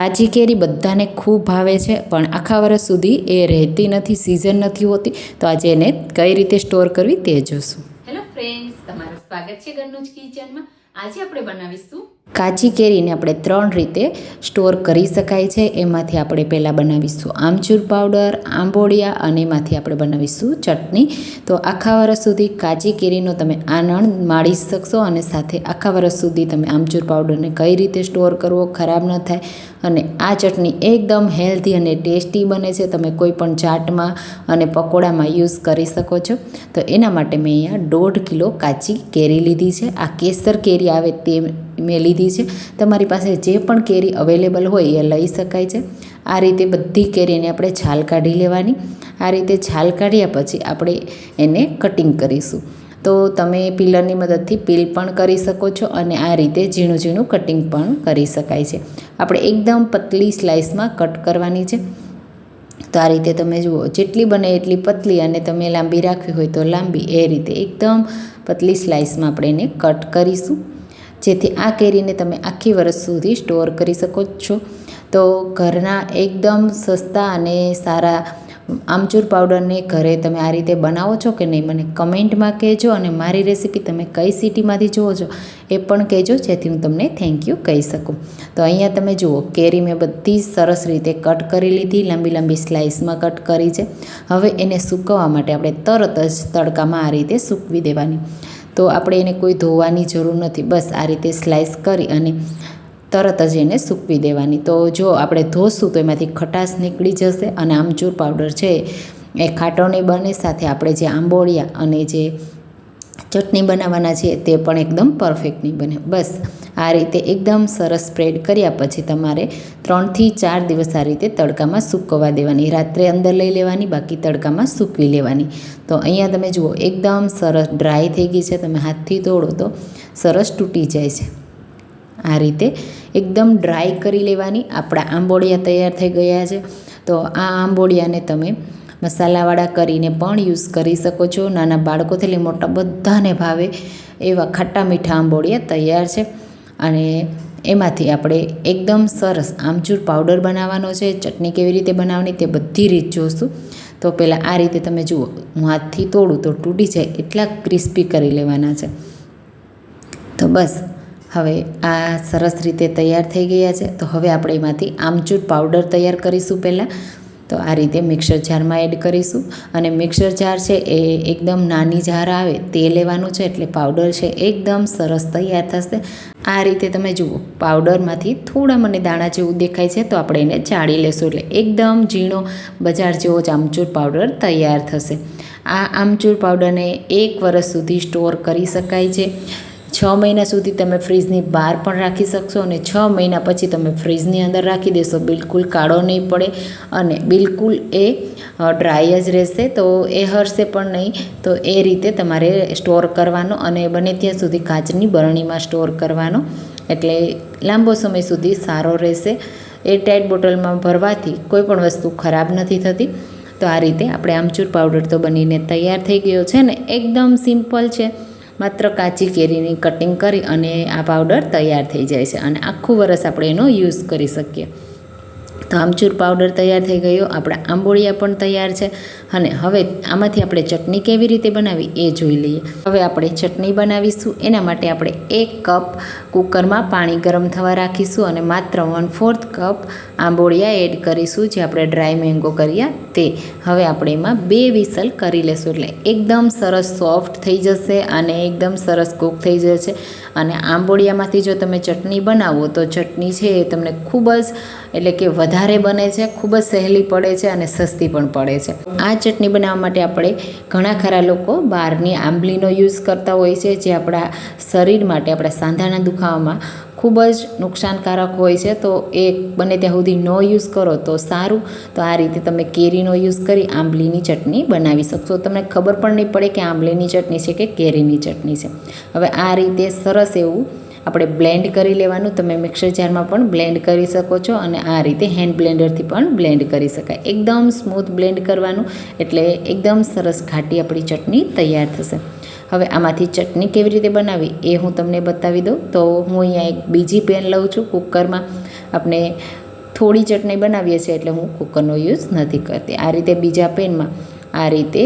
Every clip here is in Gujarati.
કાચી કેરી બધાને ખૂબ ભાવે છે, પણ આખા વર્ષ સુધી એ રહેતી નથી સિઝન નથી હોતી. તો આજે એને કઈ રીતે સ્ટોર કરવી તે જોશું. હેલો ફ્રેન્ડ્સ તમારું સ્વાગત છે ઘરનું કિચનમાં આજે આપણે બનાવીશું કાચી કેરીને આપણે ત્રણ રીતે સ્ટોર કરી શકાય છે. એમાંથી આપણે પહેલાં બનાવીશું આમચૂર પાવડર, આંબોડિયા અને એમાંથી આપણે બનાવીશું ચટણી. તો આખા વર્ષ સુધી કાચી કેરીનો તમે આનંદ માણી શકશો અને સાથે આખા વર્ષ સુધી તમે આમચૂર પાવડરને કઈ રીતે સ્ટોર કરવો ખરાબ ન થાય. અને આ ચટણી એકદમ હેલ્ધી અને ટેસ્ટી બને છે. તમે કોઈ પણ ચાટમાં અને પકોડામાં યુઝ કરી શકો છો. તો એના માટે મેં અહીંયા દોઢ કિલો કાચી કેરી લીધી છે. આ કેસર કેરી આવે તે મેં લીધી છે. તમારી પાસે જે પણ કેરી અવેલેબલ હોય એ લઈ શકાય છે. આ રીતે બધી કેરીને આપણે છાલ કાઢી લેવાની. આ રીતે છાલ કાઢ્યા પછી આપણે એને કટિંગ કરીશું. તો તમે પિલરની મદદથી પીલ પણ કરી શકો છો અને આ રીતે ઝીણું ઝીણું કટિંગ પણ કરી શકાય છે. આપણે એકદમ પતલી સ્લાઇસમાં કટ કરવાની છે. તો આ રીતે તમે જુઓ, જેટલી બને એટલી પતલી અને તમે લાંબી રાખવી હોય તો લાંબી, એ રીતે એકદમ પતલી સ્લાઇસમાં આપણે એને કટ કરીશું. જેથી આ કેરીને તમે આખી વર્ષ સુધી સ્ટોર કરી શકો છો. તો ઘરના એકદમ સસ્તા અને સારા આમચૂર પાવડરને ઘરે તમે આ રીતે બનાવો છો કે નહીં, મને કમેન્ટમાં કહેજો અને મારી રેસીપી તમે કઈ સિટીમાંથી જુઓ છો એ પણ કહેજો, જેથી હું તમને થેન્ક યુ કહી શકું. તો અહીંયા તમે જુઓ, કેરી મેં બધી સરસ રીતે કટ કરી લીધી, લાંબી લાંબી સ્લાઇસમાં કટ કરી છે. હવે એને સૂકવવા માટે આપણે તરત જ તડકામાં આ રીતે સૂકવી દેવાની. તો આપણે એને કોઈ ધોવાની જરૂર નથી. બસ આ રીતે સ્લાઇસ કરી અને તરત જ એને સૂકવી દેવાની. તો જો આપણે ધોશું તો એમાંથી ખટાશ નીકળી જશે અને આમચૂર પાવડર છે એ ખાટો નહીં બને સાથે આપણે જે આંબોળિયા અને જે ચટણી બનાવવાના છે તે પણ એકદમ પરફેક્ટ નહીં બને. બસ, આ રીતે એકદમ સરસ સ્પ્રેડ કર્યા પછી તમારે ત્રણથી ચાર દિવસ આ રીતે તડકામાં સૂકવવા દેવાની. રાત્રે અંદર લઈ લેવાની, બાકી તડકામાં સૂકવી લેવાની. તો અહીંયા તમે જુઓ, એકદમ સરસ ડ્રાય થઈ ગઈ છે. તમે હાથથી તોડો તો સરસ તૂટી જાય છે. આ રીતે એકદમ ડ્રાય કરી લેવાની. આપણા આંબોળિયા તૈયાર થઈ ગયા છે. તો આ આંબોળિયાને તમે મસાલાવાળા કરીને પણ યુઝ કરી શકો છો. નાના બાળકોથી લઈ મોટા બધાને ભાવે એવા ખાટા મીઠા આંબોળિયા તૈયાર છે. અને એમાંથી આપણે એકદમ સરસ આમચૂર પાવડર બનાવવાનો છે. ચટણી કેવી રીતે બનાવવાની તે બધી રીત જોઈશું તો પહેલાં આ રીતે તમે જુઓ, હું હાથથી તોડું તો તૂટી જાય એટલા ક્રિસ્પી કરી લેવાના છે. તો બસ, હવે આ સરસ રીતે તૈયાર થઈ ગયા છે. તો હવે આપણે એમાંથી આમચૂર પાવડર તૈયાર કરીશું પહેલાં. તો આ રીતે મિક્સર જારમાં એડ કરીશું. અને મિક્સર જાર છે એ એકદમ નાની જાર આવે તે લેવાનું છે એટલે પાવડર છે એકદમ સરસ તૈયાર થશે. આ રીતે તમે જુઓ, પાવડરમાંથી થોડા મને દાણા જેવું દેખાય છે તો આપણે એને ચાળી લેશું એટલે એકદમ ઝીણો બજાર જેવો જ આમચૂર પાવડર તૈયાર થશે. આ આમચૂર પાવડરને એક વર્ષ સુધી સ્ટોર કરી શકાય છે. છ મહિના સુધી તમે ફ્રીજની બહાર પણ રાખી શકશો અને છ મહિના પછી તમે ફ્રીજની અંદર રાખી દેશો. બિલકુલ કાળો નહીં પડે અને બિલકુલ એ ડ્રાય જ રહેશે. તો એ હરશે પણ નહીં. તો એ રીતે તમારે સ્ટોર કરવાનો અને બને ત્યાં સુધી કાચની બરણીમાં સ્ટોર કરવાનો. એટલે લાંબો સમય સુધી સારો રહેશે. એ ટાઈટ બોટલમાં ભરવાથી કોઈ પણ વસ્તુ ખરાબ નથી થતી. તો આ રીતે આપણે આમચૂર પાવડર તો બનીને તૈયાર થઈ ગયો છે ને. એકદમ સિમ્પલ છે. માત્ર કાચી કેરીની કટિંગ કરી અને આ પાવડર તૈયાર થઈ જાય છે. અને આખું વરસ આપણે એનો યુઝ કરી શકીએ. તો આમચૂર પાવડર તૈયાર થઈ ગયો, આપણા આંબોળિયા પણ તૈયાર છે અને હવે આમાંથી આપણે ચટણી કેવી રીતે બનાવી એ જોઈ લઈએ. હવે આપણે ચટણી બનાવીશું, એના માટે આપણે એક કપ કુકરમાં પાણી ગરમ થવા રાખીશું અને માત્ર વન ફોર્થ કપ આંબોળિયા એડ કરીશું જે આપણે ડ્રાય મેંગો કર્યા તે. હવે આપણે એમાં બે વિસલ કરી લેશું એટલે એકદમ સરસ સોફ્ટ થઈ જશે અને એકદમ સરસ કૂક થઈ જશે. અને આંબોળિયામાંથી જો તમે ચટણી બનાવો, તો ચટણી છે એ તમને ખૂબ જ, એટલે કે વધારે બને છે, ખૂબ જ સહેલી પડે છે અને સસ્તી પણ પડે છે. આ ચટણી બનાવવા માટે આપણે ઘણા ખરા લોકો બહારની આંબલીનો યુઝ કરતા હોય છે, જે આપણા શરીર માટે, આપણા સાંધાના દુખાવામાં ખૂબ જ નુકસાનકારક હોય છે, તો એ બને ત્યાં સુધી નો યુઝ કરો તો સારું. તો આ રીતે તમે કેરીનો યુઝ કરી આંબલીની ચટણી બનાવી શકશો. તમને ખબર પણ નહીં પડે કે આંબલીની ચટણી છે કે કેરીની ચટણી છે. હવે આ રીતે સરસ એવું આપણે બ્લેન્ડ કરી લેવાનું. તમે મિક્સર જારમાં પણ બ્લેન્ડ કરી શકો છો અને આ રીતે હેન્ડ બ્લેન્ડરથી પણ બ્લેન્ડ કરી શકાય. એકદમ સ્મૂથ બ્લેન્ડ કરવાનું એટલે એકદમ સરસ ઘાટી આપણી ચટણી તૈયાર થશે. હવે આમાંથી ચટણી કેવી રીતે બનાવી એ હું તમને બતાવી દઉં. તો હું અહીંયા એક બીજી પેન લઉં છું. કુકરમાં આપણે થોડી ચટણી બનાવીએ છીએ એટલે હું કુકરનો યુઝ નથી કરતી. આ રીતે બીજા પેનમાં આ રીતે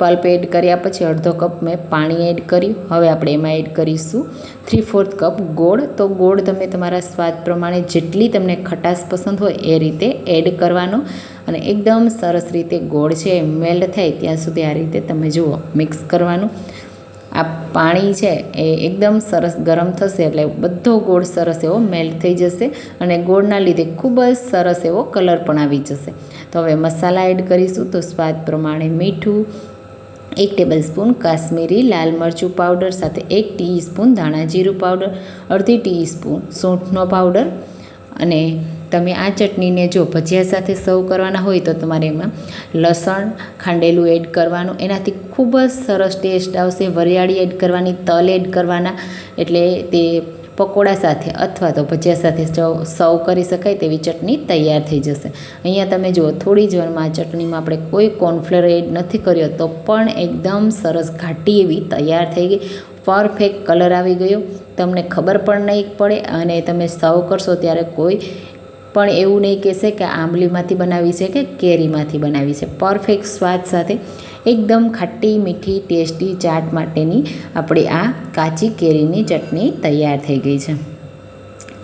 પલ્પ એડ કર્યા પછી અડધો કપ મેં પાણી એડ કર્યું. હવે આપણે એમાં એડ કરીશું થ્રી ફોર્થ કપ ગોળ. તો ગોળ તમે તમારા સ્વાદ પ્રમાણે જેટલી તમને ખટાશ પસંદ હોય એ રીતે એડ કરવાનો. અને એકદમ સરસ રીતે ગોળ છે એ મેલ્ટ થાય ત્યાં સુધી આ રીતે તમે જુઓ મિક્સ કરવાનું. આ પાણી છે એ એકદમ સરસ ગરમ થશે એટલે બધો ગોળ સરસ એવો મેલ્ટ થઈ જશે અને ગોળના લીધે ખૂબ જ સરસ એવો કલર પણ આવી જશે. તો હવે મસાલા એડ કરીશું તો સ્વાદ પ્રમાણે મીઠું એક ટેબલ સ્પૂન કાશ્મીરી લાલ મરચું પાવડર, સાથે એક ટીસ્પૂન ધાણા જીરું પાવડર, અડધી ટીસ્પૂન સૂંઠનો પાવડર. અને તમે આ ચટણીને જો ભજીયા સાથે સર્વ કરવાના હોય તો તમારે એમાં લસણ, ખાંડેલું એડ કરવાનું. એનાથી ખૂબ જ સરસ ટેસ્ટ આવશે. વરિયાળી એડ કરવાની, તલ એડ કરવાના. એટલે તે પકોડા સાથે અથવા તો ભજીયા સાથે સર્વ કરી શકાય તેવી ચટણી તૈયાર થઈ જશે. અહીંયા તમે જુઓ, થોડી જ વારમાં ચટણીમાં આપણે કોઈ કોર્નફ્લેર એડ નથી કર્યો તો પણ એકદમ સરસ ઘાટી એવી તૈયાર થઈ ગઈ. પરફેક્ટ કલર આવી ગયો. તમને ખબર પણ નહીં પડે અને તમે સર્વ કરશો ત્યારે કોઈ પણ એવું નહીં કહેશે કે આંબલીમાંથી બનાવી છે કે કેરીમાંથી બનાવી છે. પરફેક્ટ સ્વાદ સાથે એકદમ ખાટી મીઠી, ટેસ્ટી ચાટ માટેની આપણી આ કાચી કેરીની ચટણી તૈયાર થઈ ગઈ છે.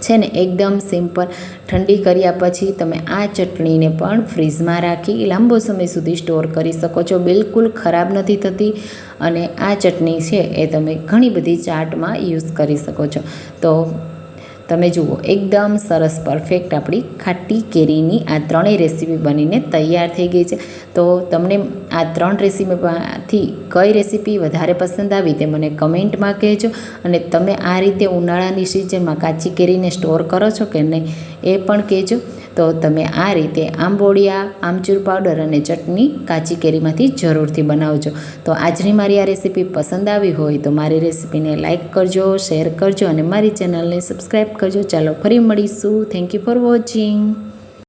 છે ને, એકદમ સિમ્પલ. ઠંડી કર્યા પછી તમે આ ચટણીને પણ ફ્રીઝમાં રાખી લાંબો સમય સુધી સ્ટોર કરી શકો છો. બિલકુલ ખરાબ નથી થતી અને આ ચટણી છે એ તમે ઘણી બધી ચાટમાં યુઝ કરી શકો છો. તો તમે જુઓ, એકદમ સરસ, પરફેક્ટ આપણી ખાટી કેરીની આ ત્રણેય રેસીપી બનીને તૈયાર થઈ ગઈ છે. તો તમને આ ત્રણ રેસીપીમાંથી કઈ રેસીપી વધારે પસંદ આવી તે મને કમેન્ટમાં કહેજો. અને તમે આ રીતે ઉનાળાની સિઝનમાં કાચી કેરીને સ્ટોર કરો છો કે નહીં એ પણ કહેજો. તો તમે આ રીતે આંબોડિયા, આમચૂર પાવડર અને ચટણી કાચી કેરીમાંથી જરૂરથી બનાવજો. તો આજની મારી આ રેસીપી પસંદ આવી હોય તો મારી રેસીપીને લાઇક કરજો, શેર કરજો અને મારી ચેનલને સબસ્ક્રાઈબ કરજો. ચાલો ફરી મળીશું. Thank you for watching